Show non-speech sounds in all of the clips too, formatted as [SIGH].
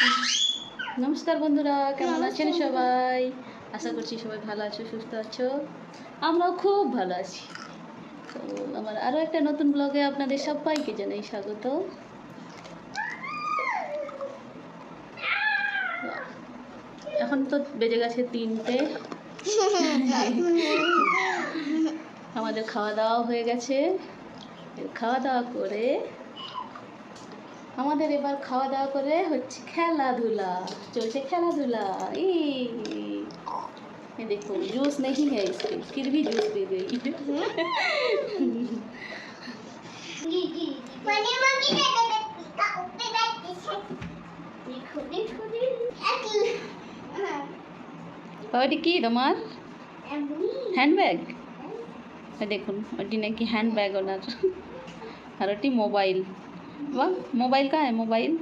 [LAUGHS] নমস্কার বন্ধুরা কেমন আছেন সবাই? আশা করছি সবাই ভালো আছো সুস্থ আছো। আমরাও খুব ভালো আছি। তো আমার আরও একটা নতুন ব্লগে আপনাদের সবাইকে জানাই স্বাগত। এখন তো বেজে গেছে তিনটে। আমাদের খাওয়া দাওয়া হয়ে গেছে। খাওয়া দাওয়া করে আমাদের এবার খাওয়া দাওয়া করে হচ্ছে খেলাধুলা চলছে খেলাধুলা ई ये देखो जूस नहीं है इसके फिर भी जूस पी गई মানে মামি দাদা পিকা উপরে যাচ্ছে দেখো দেখো ওটি কি তোমার এমনি হ্যান্ডব্যাগ দেখুন ওটি নাকি হ্যান্ডব্যাগ ওনার আর ওটি মোবাইল वह मोबाइल का है mobile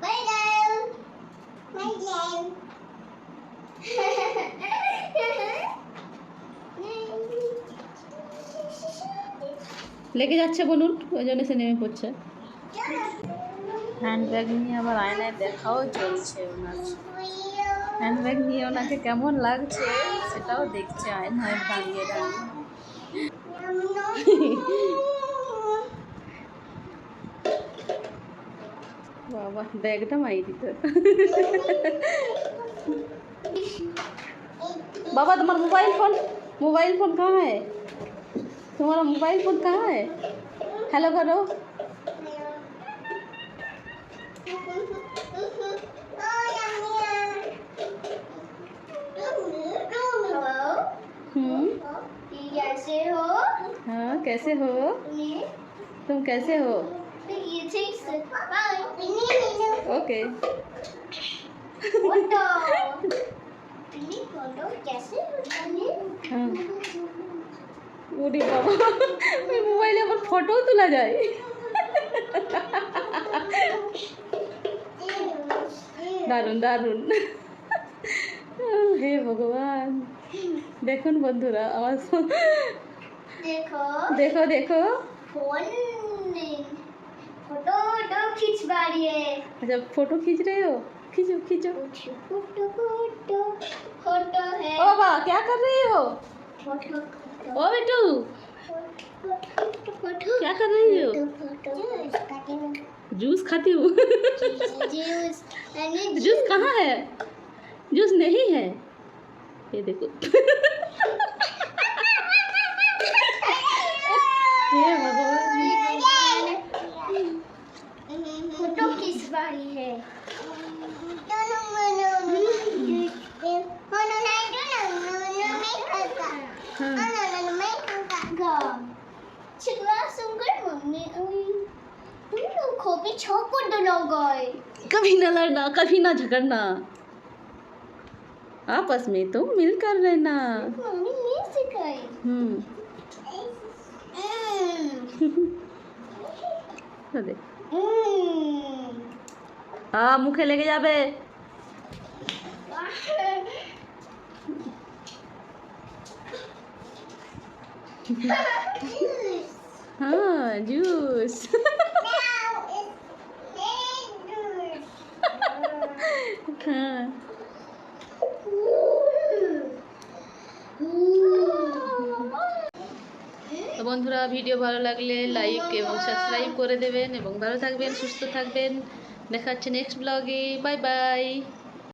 Bye, guys. Bye, guys. লেগে যাচ্ছে বলুন ওই জন্য সে নেমে পড়ছে হ্যান্ডব্যাগ নিয়ে আবার আয়নায় দেখাও চলছে ওনার হ্যান্ডব্যাগ নিয়ে ওনাকে কেমন লাগছে সেটাও দেখছে আয়নায় দাঁড়িয়ে দাঁড়িয়ে বাবা ব্যাগটা মাই দিত बाबा तुम्हारा मोबाइल फोन मोबाइल फोन कहाँ है तुम्हारा मोबाइल फ़ोन कहाँ है? हेलो करो हम्म। कैसे हो? हाँ कैसे हो? तुम कैसे हो? ओके [LAUGHS] हाँ। ওরে বাবা ওই মোবাইলে আবার ফটোও তোলা যায় দারুণ দারুণ হে ভগবান দেখুন বন্ধুরা আমার স- देखो দেখো দেখো फोन फोटो तो खिंचवा रही है अच्छा फोटो खींच रहे हो खींचो खींचो फोटो फोटो फोटो है ओ बाबा क्या कर रही हो फोटो ओ बेटू। क्या कर रही हो? जूस खाती हूँ। जूस। [LAUGHS] जूस कहाँ है? जूस नहीं है। ये देखो। [LAUGHS] भगवान। फ़ोटो है। हाँ। सुनकर मम्मी तुम लोग कभी ना लड़ना कभी ना झगड़ना। आपस में तो मिलकर रहना। मम्मी ये सिखाई। हम्म।, हम्म। तो देख। हम्म। हाँ मुखे लेके जाबे। ha! [LAUGHS] হ্যাঁ জুস হ্যাঁ তো বন্ধুরা ভিডিও ভালো লাগলে লাইক এবং সাবস্ক্রাইব করে দেবেন এবং ভালো থাকবেন সুস্থ থাকবেন। দেখা হচ্ছে নেক্সট ব্লগে বাই বাই